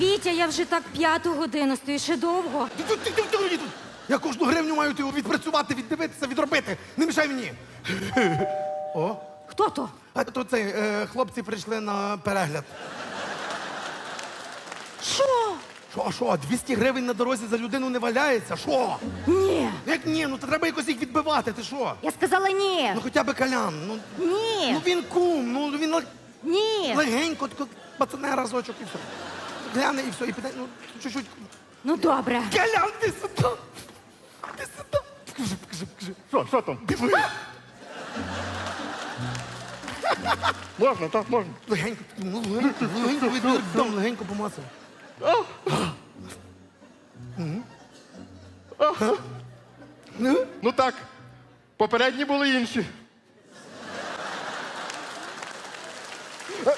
Вітя, я вже так п'яту годину стою, ще довго. Ти тут, ти, ти, ти, тут. Я кожну гривню маю ти відпрацювати, віддивитися, відробити. Не мішай мені. О, Хто то? а то це е, хлопці прийшли на перегляд. Що? Що, а що, 200 гривень на дорозі за людину не валяється? Що? Ні. Як ні? Ну то треба якось їх відбивати, ти що? Я сказала ні. Ну хоча б калян. Ну, Ні. ну він кум, ну він Ні. легенько, тако пацане разочок і все. Гляне і все, і піде, ну, чуть-чуть. Ну добре. Калян, ти сюди! Ти сюди! Покажи, покажи, покажи. Що, що там? Диви! Можна, так, можна. Легенько, ну, легенько, легенько, легенько, дам легенько помацав. Ну? Ну так. Попередні були інші. Е,